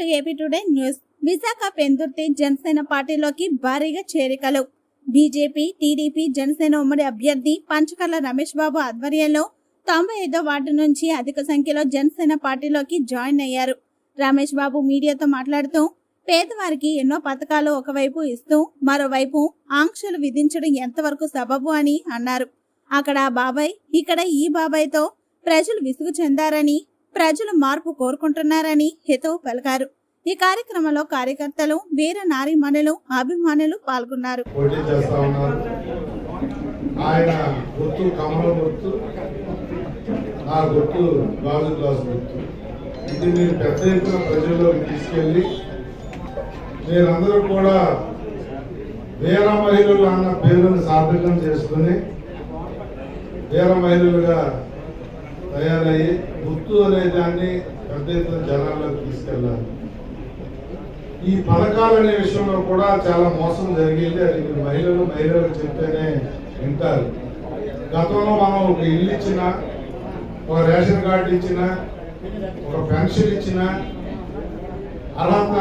To AP today news. Visakha Pendurthi Janasena పార్టీలోకి భారీగా చేరికలు. బీజేపీ టీడీపీ జనసేన ఉమ్మడి అభ్యర్థి పంచకర్ల రమేష్ బాబు ఆధ్వర్యంలో తొంభై ఐదో వార్డు నుంచి అధిక సంఖ్యలో జనసేన పార్టీలోకి జాయిన్ అయ్యారు. రమేష్ బాబు మీడియాతో మాట్లాడుతూ పేదవారికి ఎన్నో పథకాలు ఒకవైపు ఇస్తూ మరోవైపు ఆంక్షలు విధించడం ఎంతవరకు సబబు అని అన్నారు. అక్కడ బాబాయ్ ఇక్కడ ఈ బాబాయ్తో ప్రజలు విసుగు చెందారని ప్రజలు మార్పు కోరుకుంటున్నారని హితవు పలికారు. ఈ కార్యక్రమంలో కార్యకర్తలు వీర నారీమణులు అభిమానులు పాల్గొన్నారు. ఆయన గుర్తు కమల గుర్తు ఆ గుర్తు గాజు గ్లాస్ గుర్తు. ఇది మీరు పెద్ద ఎత్తున ప్రజల్లోకి తీసుకెళ్ళి మీరందరూ కూడా వీర మహిళలు అన్న పేరును సార్థకం చేసుకుని వీర మహిళలుగా తయారయ్యి గుర్తు అనే దాన్ని పెద్ద ఎత్తున జనాల్లోకి తీసుకెళ్ళాలి. ఈ పథకాలు అనే విషయంలో కూడా చాలా మోసం జరిగింది. అది మహిళలు మహిళలు చెప్తేనే వింటారు. గతంలో మనం ఒక ఇల్లు ఇచ్చిన ఒక రేషన్ కార్డు ఇచ్చిన ఒక పెన్షన్ ఇచ్చిన అర్హత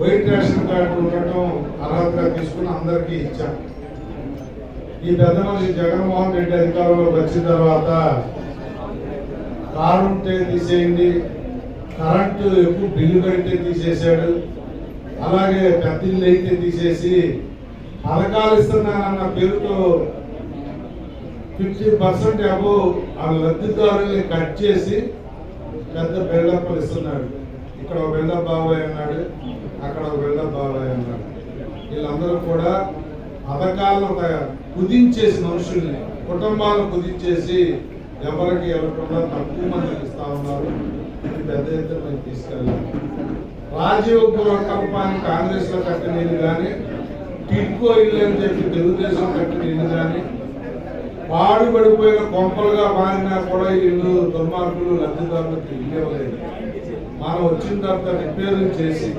వైట్ రేషన్ కార్డు ఉండటం అర్హతగా తీసుకుని అందరికీ ఇచ్చాం. ఈ పెద్ద మనిషి జగన్మోహన్ రెడ్డి అధికారంలోకి వచ్చిన తర్వాత కారు ఉంటే తీసేయండి కరెంటు ఎక్కువ బిల్లు కడితే తీసేశాడు అలాగే పెద్ద ఇల్లు అయితే తీసేసి పథకాలు ఇస్తున్నానన్న పేరుతో ఫిఫ్టీ పర్సెంట్ అబో ఆ లబ్ధిదారుల్ని కట్ చేసి పెద్ద బిల్డప్లు ఇస్తున్నాడు. ఇక్కడ ఒక బిల్డప్ బాబాయ్ అన్నాడు అక్కడ ఒక బిల్డప్ బాబాయ్ అన్నాడు. వీళ్ళందరూ కూడా పథకాలను ఒక కుదించేసి మనుషుల్ని కుటుంబాలను కుదించేసి ఎవరికి ఎవరికన్నా తక్కువ మందికి ఇస్తా ఉన్నారు. ఇది పెద్ద ఎత్తున మేము తీసుకెళ్ళాలి. రాజీవ్ కుటుంబాన్ని కాంగ్రెస్లో కట్టినది కానీ టిడ్కో ఇల్లు అని చెప్పి తెలుగుదేశం కట్టిన ఇల్లు కానీ పాడుపడిపోయిన కొంపలుగా మారినా కూడా ఇల్లు దుర్మార్గులు లబ్ధిదారులకు ఇవ్వలేదు మనం వచ్చిన తర్వాత రిపేర్లు చేసి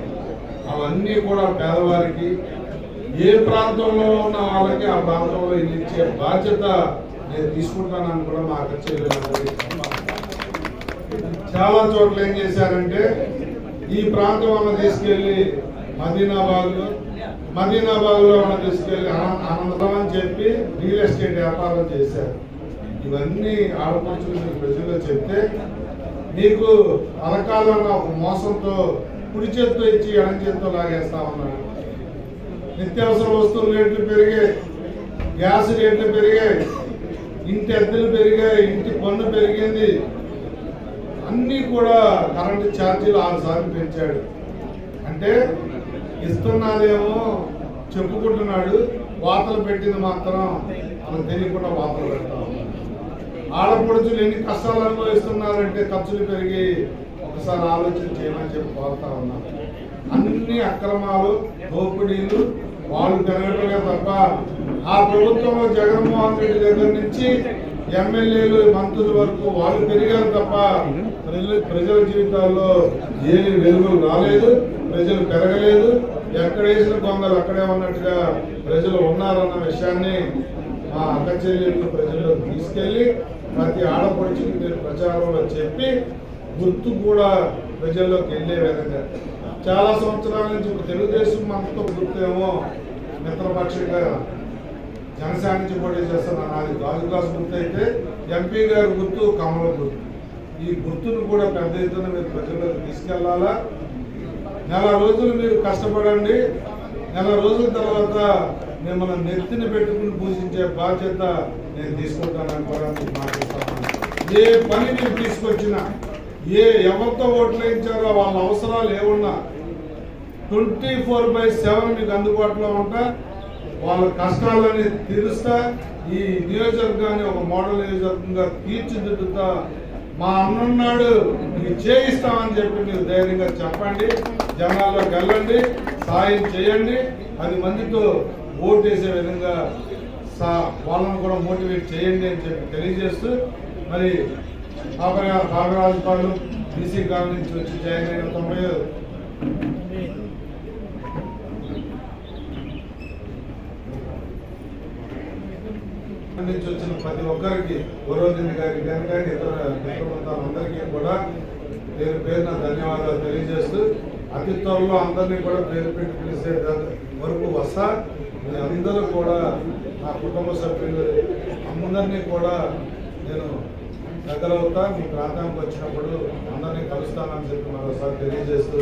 అవన్నీ కూడా పేదవారికి ఏ ప్రాంతంలో ఉన్న వాళ్ళకి ఆ ప్రాంతంలో ఇచ్చే బాధ్యత నేను తీసుకుంటానని కూడా మా అక్క చాలా చోట్ల ఏం చేశారంటే ఈ ప్రాంతం అన్న తీసుకెళ్ళి మదీనాబాద్లో మదీనాబాద్లో ఉన్న తీసుకెళ్ళి ఆనంద- అని చెప్పి రియల్ ఎస్టేట్ వ్యాపారం చేశారు. ఇవన్నీ ఆడపడుచుకుని ప్రజల్లో చెప్తే నీకు పథకాలన్న ఒక మోసంతో కుడి చేత్తో ఇచ్చి ఎడం చేత్తో లాగేస్తా ఉన్నాడు నిత్యావసర వస్తువుల రేట్లు పెరిగాయి గ్యాస్ రేట్లు పెరిగాయి ఇంటి అద్దెలు పెరిగాయి ఇంటి పన్ను పెరిగింది. అన్నీ కూడా కరెంటు ఛార్జీలు ఆరు సార్లు పెంచాడు. అంటే ఇస్తున్నాదేమో చెప్పుకుంటున్నాడు వాతలు పెట్టింది మాత్రం మనకు తెలియకుండా వాతలు పెడతాం. ఆడపడుచులు ఎన్ని కష్టాలు అనుభవిస్తున్నారంటే ఖర్చులు పెరిగి ఒకసారి ఆలోచన చేయమని చెప్పి కోరుతా ఉన్నాం. అన్ని అక్రమాలు దోపిడీలు వాళ్ళు పెరగటమే తప్ప ఆ ప్రభుత్వంలో జగన్మోహన్ రెడ్డి దగ్గర నుంచి ఎమ్మెల్యేలు మంత్రుల వరకు వాళ్ళు పెరిగారు తప్ప ప్రజల ప్రజల జీవితాల్లో ఏమి వెలుగులు రాలేదు ప్రజలు పెరగలేదు. ఎక్కడ వేసిన కొందరు అక్కడే ఉన్నట్టుగా ప్రజలు ఉన్నారన్న విషయాన్ని మా అక్క చెల్లెళ్ళు ప్రజల్లో తీసుకెళ్ళి ప్రతి ఆడపడుచుకి మీరు ప్రచారంలో చెప్పి గుర్తు కూడా ప్రజల్లోకి వెళ్ళే విధంగా. చాలా సంవత్సరాల నుంచి ఇప్పుడు తెలుగుదేశం మనతో గుర్తేమో మిత్రపక్షంగా జనసేన నుంచి పోటీ చేస్తున్న నాది రాజుకాసు గుర్తు అయితే ఎంపీ గారి గుర్తు కమల గుర్తు. ఈ గుర్తును కూడా పెద్ద ఎత్తున మీరు ప్రజల్లోకి తీసుకెళ్ళాలా? నెల రోజులు మీరు కష్టపడండి. నెల రోజుల తర్వాత మిమ్మల్ని నెత్తిని పెట్టుకుని పూజించే బాధ్యత నేను తీసుకుంటానని కూడా మీకు మాట్లాడుతున్నాను ఏ పని మీరు తీసుకొచ్చినా ఏ ఎవరితో ఓట్లు వేయించారో వాళ్ళ అవసరాలు ఏమున్నా? ట్వంటీ ఫోర్ బై సెవెన్ మీకు అందుబాటులో ఉంటా. వాళ్ళ కష్టాలని తీరుస్తా. ఈ నియోజకవర్గాన్ని ఒక మోడల్ నియోజకవర్గంగా తీర్చిదిద్దుతా. మా అన్నున్నాడు మీకు చేయిస్తామని చెప్పి మీరు ధైర్యంగా చెప్పండి. జనాల్లోకి వెళ్ళండి సాయం చేయండి. పది మందితో ఓటు వేసే విధంగా సా వాళ్ళని కూడా మోటివేట్ చేయండి అని చెప్పి తెలియజేస్తూ మరి ఆపరే నాగరాజు పాలు బీసీ గ్రామం నుంచి వచ్చి జాయిన్ అయిన తొంభై నుంచి వచ్చిన ప్రతి ఒక్కరికి గౌరవజని గారికి కానీ కానీ ఇతర అందరికీ కూడా పేరు పేరున ధన్యవాదాలు తెలియజేస్తూ అతి త్వరలో అందరినీ కూడా పేరు పెట్టి పిలిచే వరకు వస్తా. అందరూ కూడా నా కుటుంబ సభ్యులు అందరినీ కూడా నేను దగ్గర అవుతా మీ ప్రాంతానికి వచ్చినప్పుడు అందరినీ కలుస్తానని చెప్పి మరోసారి తెలియజేస్తూ